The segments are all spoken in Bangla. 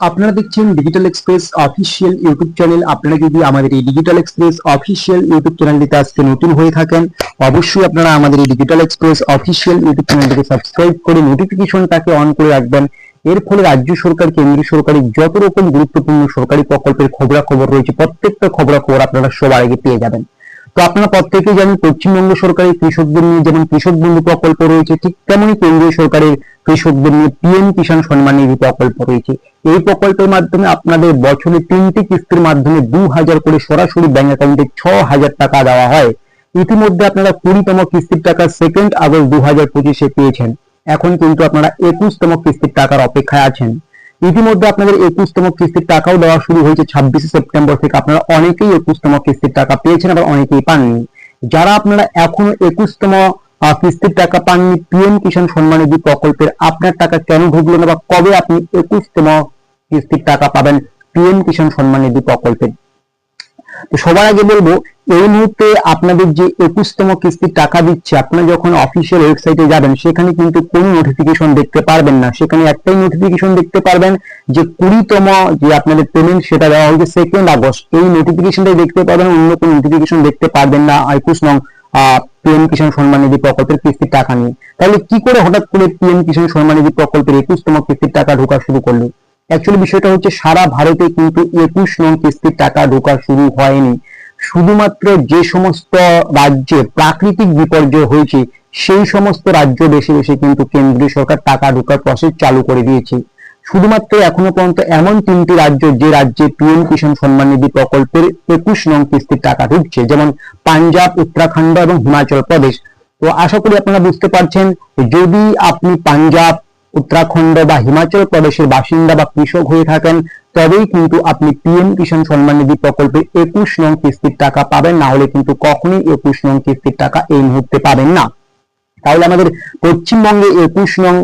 আপনারা দেখছেন digital express official YouTube channel আপনারা যদি আমাদের এই ডিজিটাল এক্সপ্রেস অফিসিয়াল ইউটিউব চ্যানেলটিতে আজকে নতুন হয়ে থাকেন, অবশ্যই আপনারা আমাদের এই ডিজিটাল এক্সপ্রেস অফিসিয়াল ইউটিউব চ্যানেলটিকে সাবস্ক্রাইব করে নোটিফিকেশনটাকে অন করে রাখবেন। এর ফলে রাজ্য সরকার, কেন্দ্রীয় সরকারি যত রকম গুরুত্বপূর্ণ সরকারি প্রকল্পের খবরাখবর রয়েছে, প্রত্যেকটা খবরাখবর আপনারা সবার আগে পেয়ে যাবেন। তো আপনারা প্রত্যেকেই জানেন পশ্চিমবঙ্গ সরকারের কৃষকদের নিয়ে যেমন কৃষক বন্ধু প্রকল্প রয়েছে, ঠিক তেমনই কেন্দ্রীয় সরকারের কৃষকদের নিয়ে পিএম কিষাণ সম্মান নিধি প্রকল্প রয়েছে। এই প্রকল্পের মাধ্যমে আপনাদের বছরে তিনটি কিস্তির মাধ্যমে দু হাজার করে সরাসরি ব্যাংক অ্যাকাউন্টে ছ হাজার টাকা দেওয়া হয়। ইতিমধ্যে আপনারা কুড়িতম কিস্তির টাকা সেকেন্ড আগস্ট দু হাজার পঁচিশে পেয়েছেন। এখন কিন্তু আপনারা একুশতম কিস্তির টাকার অপেক্ষায় আছেন। ইতিমধ্যে আপনাদের একুশতম কিস্তির টাকাও দেওয়া শুরু হয়েছে ছাব্বিশে সেপ্টেম্বর থেকে। আপনারা অনেকেই একুশতম কিস্তির টাকা পেয়েছেন, আবার অনেকেই পাননি। যারা আপনারা এখনও একুশতম কিস্তির টাকা পাননি, পিএম কিষাণ সম্মান নিধি প্রকল্পের আপনার টাকা কেন ঢুকলো না বা কবে আপনি একুশতম কিস্তির টাকা পাবেন, পিএম কিষাণ সম্মান নিধি প্রকল্পের তো সবার আগে বলব, এই মুহূর্তে আপনাদের যে একুশতম কিস্তির টাকা দিচ্ছে, আপনারা যখন অফিসিয়াল ওয়েবসাইটে যাবেন, সেখানে কিন্তু কোনো নোটিফিকেশন দেখতে পারবেন না। সেখানে একটাই নোটিফিকেশন দেখতে পারবেন যে কুড়িতম যে আপনাদের পেমেন্ট সেটা দেওয়া হয়েছে সেকেন্ড আগস্ট। এই নোটিফিকেশনটাই দেখতে পারবেন, অন্য কোনো নোটিফিকেশন দেখতে পারবেন না একুশ নং পিএম কিষাণ সম্মান নিধি প্রকল্পের কিস্তির টাকা নিয়ে। তাহলে কি করে হঠাৎ করে পিএম কিষাণ সম্মান নিধি প্রকল্পের একুশতম কিস্তির টাকা ঢোকা শুরু করল? অ্যাকচুয়ালি বিষয়টা হচ্ছে সারা ভারতে কিন্তু একুশ নং কিস্তির টাকা ঢোকা শুরু হয়নি। শুধুমাত্র যে সমস্ত রাজ্যে প্রাকৃতিক বিপর্যয় হয়েছে, সেই সমস্ত রাজ্য বেশি বেশি কিন্তু কেন্দ্রীয় সরকার টাকা ঢোকার প্রসেস চালু করে দিয়েছে। শুধুমাত্র এখনও পর্যন্ত এমন তিনটি রাজ্য, যে রাজ্যে পিএম কিষাণ সম্মান নিধি প্রকল্পের একুশ নং কিস্তির টাকা ঢুকছে, যেমন পাঞ্জাব, উত্তরাখণ্ড এবং হিমাচল প্রদেশ। তো আশা করি আপনারা বুঝতে পারছেন, যদি আপনি পাঞ্জাব উত্তরাখণ্ড বা হিমাচল প্রদেশের বাসিন্দা বা কৃষক হয়ে থাকেন, তবেই কিন্তু আপনি পিএম কিষাণ সম্মান নিধি প্রকল্পে একুশ নং কিস্তির টাকা পাবেন, না হলে কিন্তু কখনোই একুশ নং কিস্তির টাকা এই মুহূর্তে পাবেন না। তাহলে আমাদের পশ্চিমবঙ্গে একুশ নং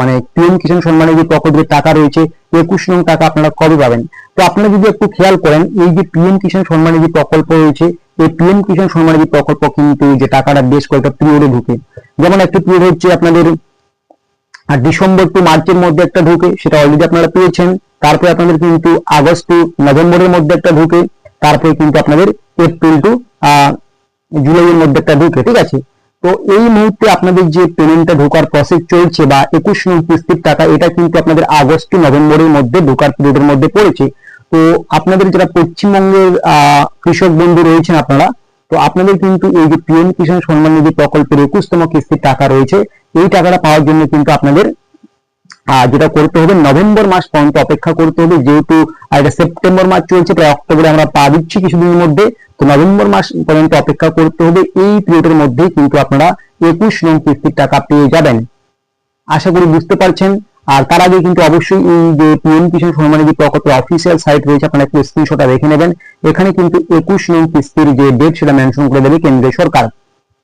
মানে পিএম কিষাণ সম্মান নিধি প্রকল্পের টাকা রয়েছে, একুশ নং টাকা আপনারা কবে পাবেন? তো আপনারা যদি একটু খেয়াল করেন, এই যে পিএম কিষাণ সম্মান নিধি প্রকল্প রয়েছে, এই পিএম কিষাণ সম্মান নিধি প্রকল্প কিন্তু যে টাকাটা বেশ কয়েকটা পিরিয়ডে ঢুকে। যেমন একটা পিরিয়ড হচ্ছে আপনাদের আর ডিসেম্বর টু মার্চের মধ্যে একটা ঢুকে, সেটা অলরেডি আপনারা পেয়েছেন। তারপরে আপনাদের কিন্তু আগস্ট টু নভেম্বরের মধ্যে একটা ঢুকে, তারপরে কিন্তু আপনাদের এপ্রিল টু জুলাইয়ের মধ্যে একটা ঢুকে, ঠিক আছে? তো এই মুহূর্তে আপনাদের যে পেমেন্টটা ঢোকার প্রসেস চলছে বা একুশ নং কিস্তির টাকা, এটা কিন্তু আপনাদের আগস্ট টু নভেম্বরের মধ্যে ঢোকার পিরিয়ডের মধ্যে পড়েছে। তো আপনাদের যারা পশ্চিমবঙ্গের কৃষক বন্ধু রয়েছেন আপনারা তো আপনাদের কিন্তু এই যে পিএম কিষাণ সম্মান নিধি প্রকল্পের একুশতম কিস্তির টাকা রয়েছে, এই টাকাটা পাওয়ার জন্য কিন্তু আপনাদের যেটা করতে হবে, নভেম্বর মাস পর্যন্ত অপেক্ষা করতে হবে। যেহেতু সেপ্টেম্বর মাস চলছে প্রায় অক্টোবরে আমরা পা দিচ্ছি কিছুদিনের মধ্যে। তো নভেম্বর মাস পর্যন্ত অপেক্ষা করতে হবে। এই পিরিয়ডের মধ্যেই কিন্তু আপনারা একুশ নং কিস্তির টাকা পেয়ে যাবেন। আশা করি বুঝতে পারছেন। আর তার আগে কিন্তু অবশ্যই এই যে পিএম কিষাণ সম্মান নিধি প্রকল্পের অফিসিয়াল সাইট রয়েছে, আপনারা একটু স্ক্রিনশটটা রেখে নেবেন। এখানে কিন্তু একুশ নং কিস্তির যে ডেট সেটা মেনশন করে দেবে কেন্দ্রীয় সরকার।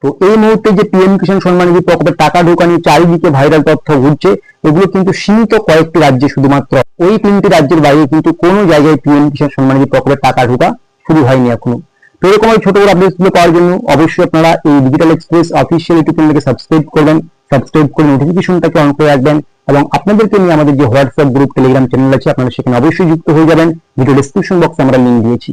তো এই মুহূর্তে যে পিএম কিষাণ সম্মান নিধি প্রকল্পের টাকা ঢোকানি, চারিদিকে ভাইরাল তথ্য ঘুরছে, এগুলো কিন্তু সীমিত কয়েকটি রাজ্যে শুধুমাত্র। ওই তিনটি রাজ্যের বাইরে কিন্তু কোনো জায়গায় পিএম কিষাণ সম্মান নিধি প্রকল্পের টাকা ঢোকা শুরু হয়নি এখনও। তো এরকম ছোট বড় আপডেটস পাওয়ার জন্য অবশ্যই আপনারা এই ডিজিটাল এক্সপ্রেস অফিসিয়াল ইউটিউব চ্যানেলকে সাবস্ক্রাইব করবেন। সাবস্ক্রাইব করে নোটিফিকেশনটাকে অন করে রাখবেন। এবং আপনাদেরকে নিয়ে আমাদের যে হোয়াটসঅ্যাপ গ্রুপ, টেলিগ্রাম চ্যানেল আছে, আপনারা সেখানে অবশ্যই যুক্ত হয়ে যাবেন। ভিডিও ডিসক্রিপশন বক্সে আমরা লিঙ্ক দিয়েছি।